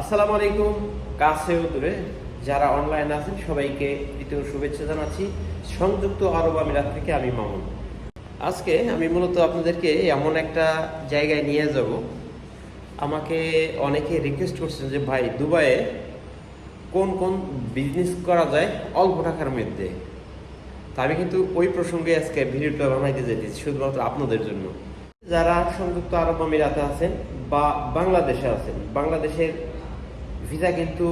আসসালামু আলাইকুম। কাছেও দূরে যারা অনলাইন আছেন, সবাইকে দ্বিতীয় শুভেচ্ছা জানাচ্ছি। সংযুক্ত আরব আমিরাত থেকে আমি মামুন। আজকে আমি মূলত আপনাদেরকে এমন একটা জায়গায় নিয়ে যাব। আমাকে অনেকে রিকোয়েস্ট করছেন যে, ভাই, দুবাইয়ে কোন কোন বিজনেস করা যায় অল্প টাকার মধ্যে? তা আমি কিন্তু ওই প্রসঙ্গে আজকে ভিডিওটা বানাইতে যেতেছি শুধুমাত্র আপনাদের জন্য। যারা সংযুক্ত আরব আমিরাতে আছেন বা বাংলাদেশে আছেন, বাংলাদেশের ভিসা কিন্তু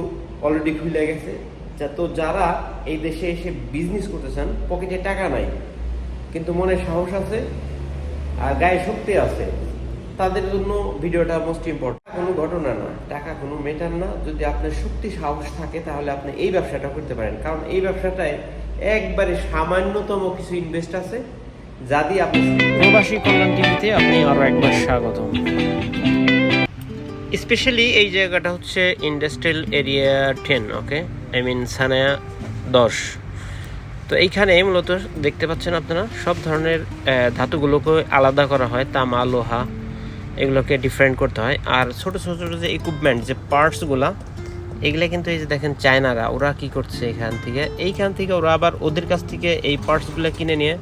অলরেডি খুলে গেছে। যা তো যারা এই দেশে এসে বিজনেস করতে চান পকেটে টাকা নাই, কিন্তু মনে সাহস আছে আর গায়ে শক্তি আছে, তাদের জন্য ভিডিওটা মোস্ট ইম্পর্টেন্ট কোনো ঘটনা না, টাকা কোনো মেটার না। যদি আপনার শক্তি, সাহস থাকে, তাহলে আপনি এই ব্যবসাটা করতে পারেন। কারণ এই ব্যবসাটায় একবারে সামান্যতম কিছু ইনভেস্ট আছে, যা দিয়ে আপনি প্রবাসী কল্যাণ টিভিতে আপনি আরও একবার স্বাগত স্পেশালি এই জায়গাটা হচ্ছে industrial area ten okay I mean Sanaya দশ। তো এইখানে মূলত দেখতে পাচ্ছেন আপনারা, সব ধরনের ধাতুগুলোকে আলাদা করা হয়, তামা, লোহা, এগুলোকে ডিফারেন্ট করতে হয়। আর ছোট ছোট, ছোটো যে ইকুইপমেন্ট যে পার্টসগুলা এগুলো কিন্তু এই যে দেখেন চায়নারা, ওরা কি করছে এখান থেকে? এইখান থেকে ওরা আবার ওদের কাছ থেকে এই পার্টসগুলো কিনে নিয়ে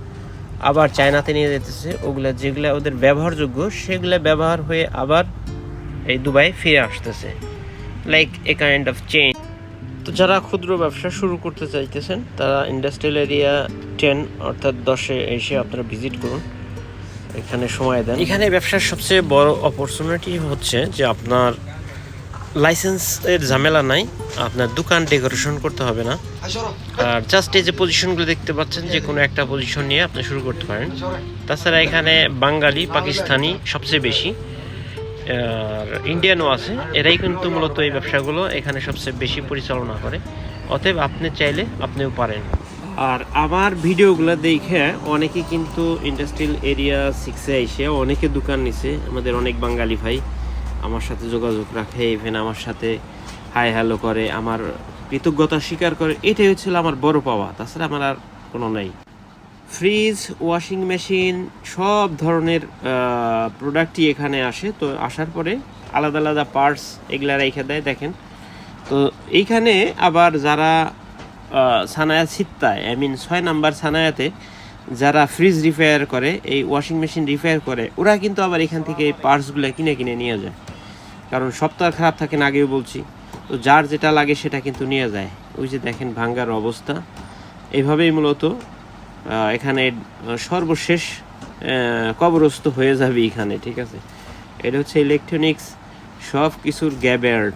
আবার চায়নাতে নিয়ে যেতেছে। ওগুলো যেগুলা ওদের ব্যবহারযোগ্য, সেগুলো ব্যবহার হয়ে আবার এই দুবাই ফিরে আসতেছে। Like a kind of change তো যারা ক্ষুদ্র ব্যবসা শুরু করতে চাইতেছেন তারা ইন্ডাস্ট্রিয়াল এরিয়া টেন অর্থাৎ দশে এসে আপনারা ভিজিট করুন। এখানে সময় দেন। এখানে ব্যবসার সবচেয়ে বড় অপরচুনিটি হচ্ছে যে আপনার লাইসেন্সের ঝামেলা নাই আপনার দোকান ডেকোরেশন করতে হবে না। আর জাস্ট এই যে পজিশনগুলো দেখতে পাচ্ছেন যে কোনো একটা পজিশন নিয়ে আপনি শুরু করতে পারেন। তাছাড়া এখানে বাঙালি পাকিস্তানি সবচেয়ে বেশি। আর ইন্ডিয়ানও আছে। এরাই কিন্তু মূলত এই ব্যবসাগুলো এখানে সবচেয়ে বেশি পরিচালনা করে। অতএব আপনি চাইলে আপনিও পারেন। আর আমার ভিডিওগুলো দেখে অনেকে কিন্তু ইন্ডাস্ট্রিয়াল এরিয়া সিক্সে এসে অনেকে দোকান নিছে। আমাদের অনেক বাঙালি ভাই আমার সাথে যোগাযোগ রাখে ইভেন আমার সাথে হাই হ্যালো করে, আমার কৃতজ্ঞতা স্বীকার করে। এটাই হচ্ছিল আমার বড় পাওয়া। তাছাড়া আমার আর কোনো নাই। ফ্রিজ, ওয়াশিং মেশিন, সব ধরনের প্রোডাক্টই এখানে আসে। তো আসার পরে আলাদা আলাদা পার্টস এগুলা রেখে দেয়, দেখেন। তো এইখানে আবার যারা সানায়া ছিত্তায় আই মিন ছয় নাম্বার সানায়াতে যারা ফ্রিজ রিপেয়ার করে, এই ওয়াশিং মেশিন রিপেয়ার করে, ওরা কিন্তু আবার এখান থেকে এই পার্টসগুলো কিনে কিনে নিয়ে যায়। কারণ সপ্তাহ খারাপ থাকেন আগেও বলছি। তো যার যেটা লাগে সেটা কিন্তু নিয়ে যায়। ওই যে দেখেন ভাঙ্গার অবস্থা। এইভাবেই মূলত এখানে সর্বশেষ কবরস্থ হয়ে যাবে এখানে ঠিক আছে? এটা হচ্ছে ইলেকট্রনিক্স সব কিছুর গ্যাবার্ড